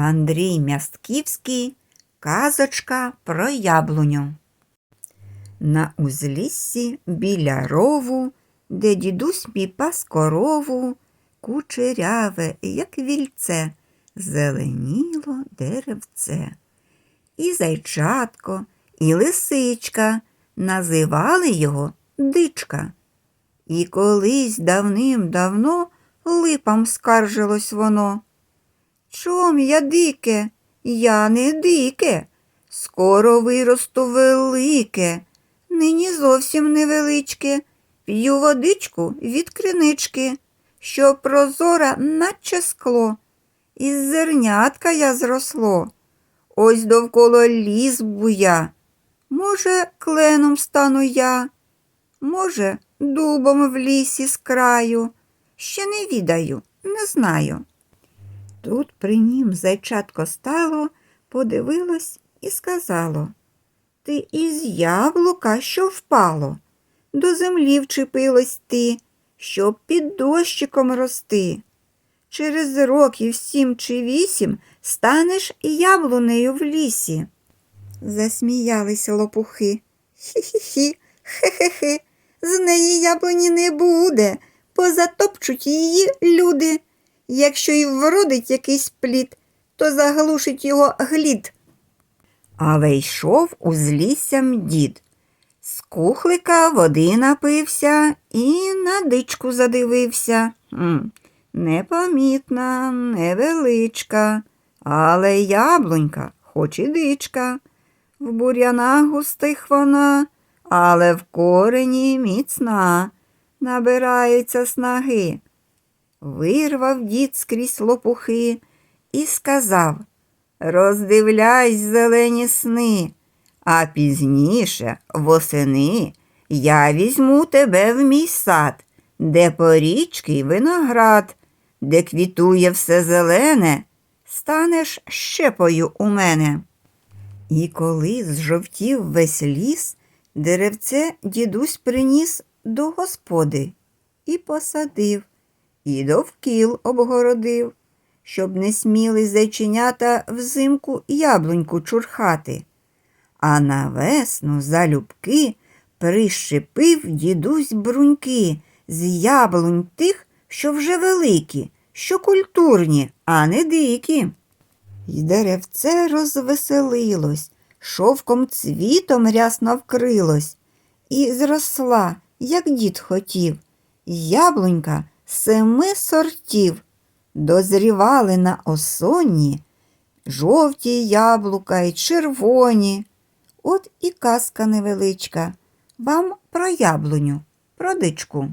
Андрій Мястківський Казочка про яблуню. На узліссі біля рову, де дідусь мій пас корову, кучеряве, як вільце, зеленіло деревце. І зайчатко, і лисичка називали його дичка. І колись давним-давно липам скаржилось воно. Чом я дике? Я не дике. Скоро виросту велике, нині зовсім невеличке. П'ю водичку від кринички, що прозора, наче скло. Із зернятка я зросло. Ось довкола ліс буя. Може, кленом стану я, може, дубом в лісі з краю. Ще не відаю, не знаю. Тут при нім зайчатко стало, подивилось і сказало Ти із яблука, що впало, до землі вчепилось ти, щоб під дощиком рости. Через років сім чи вісім станеш яблунею в лісі. Засміялися лопухи. Хі-хі-хі, хе-хе-хе, з неї яблуні не буде, позатопчуть її люди. Якщо й вродить якийсь плід, то заглушить його глід. Але йшов узліссям дід. З кухлика води напився і на дичку задивився. М, Непомітна, невеличка, але яблунька, хоч і дичка. В бур'янах густих вона, але в корені міцна, набирається снаги. Вирвав дід скрізь лопухи і сказав Роздивляйсь зелені сни, а пізніше, восени, я візьму тебе в мій сад, де порічки й виноград, де квітує все зелене, станеш щепою у мене. І коли зжовтів весь ліс, деревце дідусь приніс до господи і посадив, і довкіл обгородив, щоб не сміли зайченята взимку яблуньку чурхати. А на весну залюбки прищепив дідусь бруньки з яблунь тих, що вже великі, що культурні, а не дикі. І деревце розвеселилось, шовком цвітом рясно вкрилось, і зросла, як дід хотів, яблунька семи сортів. Дозрівали на осонні жовті яблука й червоні. От і казка невеличка. Вам про яблуню, про дичку.